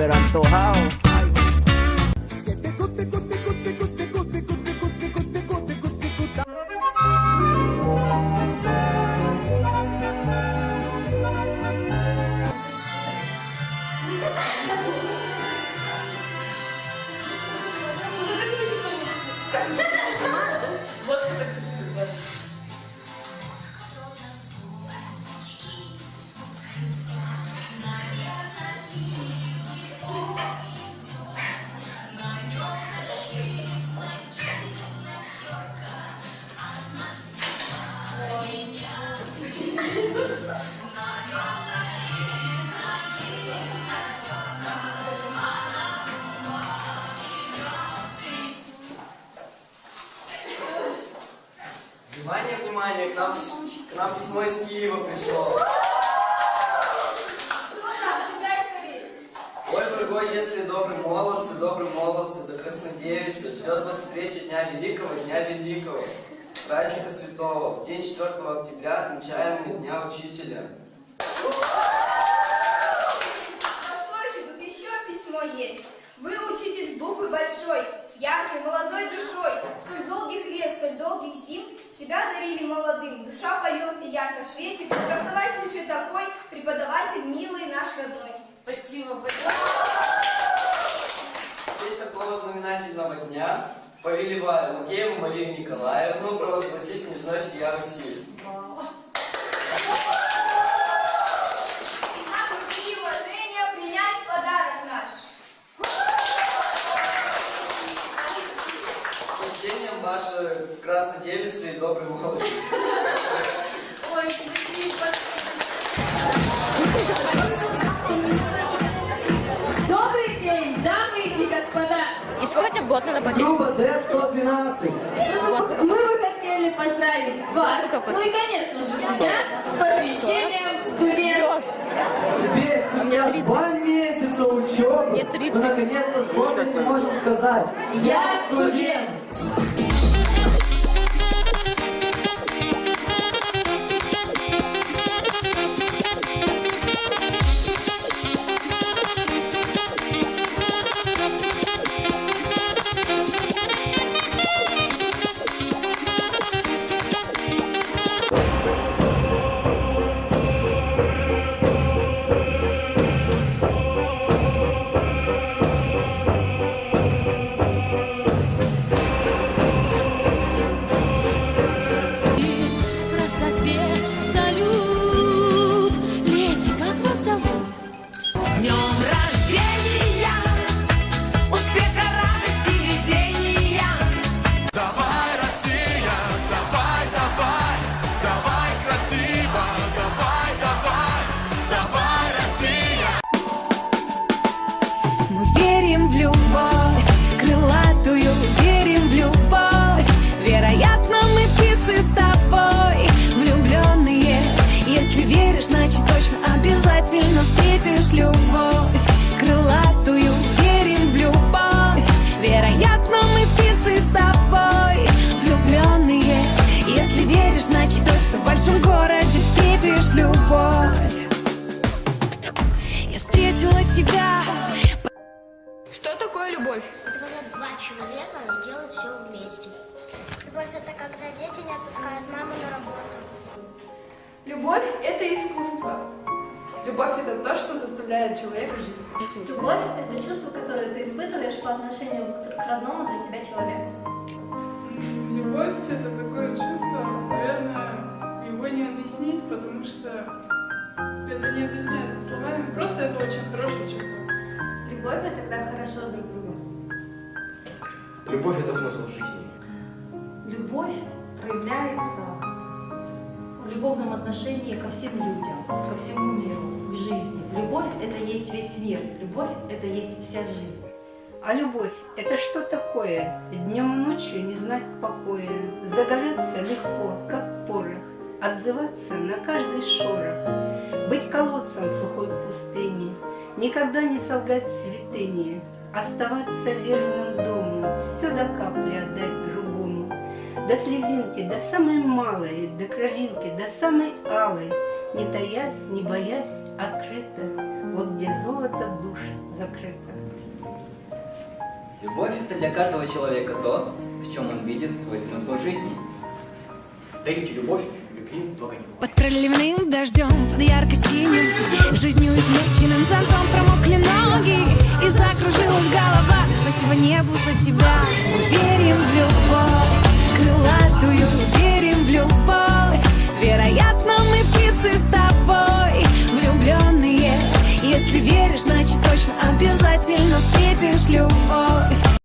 pero antojado. Внимание, внимание, к нам, к нам письмо из Киева пришло. Ой, другой, если добрый молодцы, добрый молодцы, до красной девицы, ждет вас встреча Дня Великого, Дня Великого, праздника Святого. В день 4 октября отмечаем мы Дня Учителя. Себя дарили молодым. Душа поет и ярко светит. Так оставайтесь же такой, преподаватель милый наш родной. Спасибо большое. В честь такого знаменательного дня повелеваю Макееву Марию Николаевну провозгласить княжной всея Руси. И нам руки и уважения принять подарок наш. С ваши красной девицы и добрый молодец. Ой. Добрый день, дамы и господа! И сколько год надо платить? Группа Д-112. Мы бы хотели поздравить вас, ну и, конечно же, себя с посвящением студентов. Теперь, спустя два месяца учебы, мы 30. наконец-то с гордостью можем сказать Я студент. Тебя Что такое любовь? Это когда два человека делают все вместе. Любовь это когда дети не отпускают маму на работу. Любовь – это искусство. Любовь это то, что заставляет человека жить. Любовь – это чувство, которое ты испытываешь по отношению к к родному для тебя человеку. Любовь – это такое чувство, наверное, его не объяснить, потому что это не объясняется словами. Просто это очень хорошее чувство. Любовь – это когда хорошо с друг другом. Любовь – это смысл жизни. Любовь проявляется в любовном отношении ко всем людям, ко всему миру, к жизни. Любовь – это есть весь мир. Любовь – это есть вся жизнь. А любовь – это что такое? Днем и ночью не знать покоя, Загораться легко, как порох, Отзываться на каждый шорох, колодцем сухой пустыне, Никогда не солгать святыне, Оставаться верным дому, Все до капли отдать другому, До слезинки, до самой малой, До кровинки, до самой алой, Не таясь, не боясь, открыто вот где золото душ закрыто. Любовь – это для каждого человека то, в чем он видит свой смысл жизни. Дарите любовь, Под проливным дождем, под ярко-синим Жизнью измученным зонтом промокли ноги И закружилась голова. Спасибо небу за тебя. Мы верим в любовь Крылатую верим в любовь. Вероятно, мы птицы с тобой Влюбленные. Если веришь, значит точно Обязательно встретишь любовь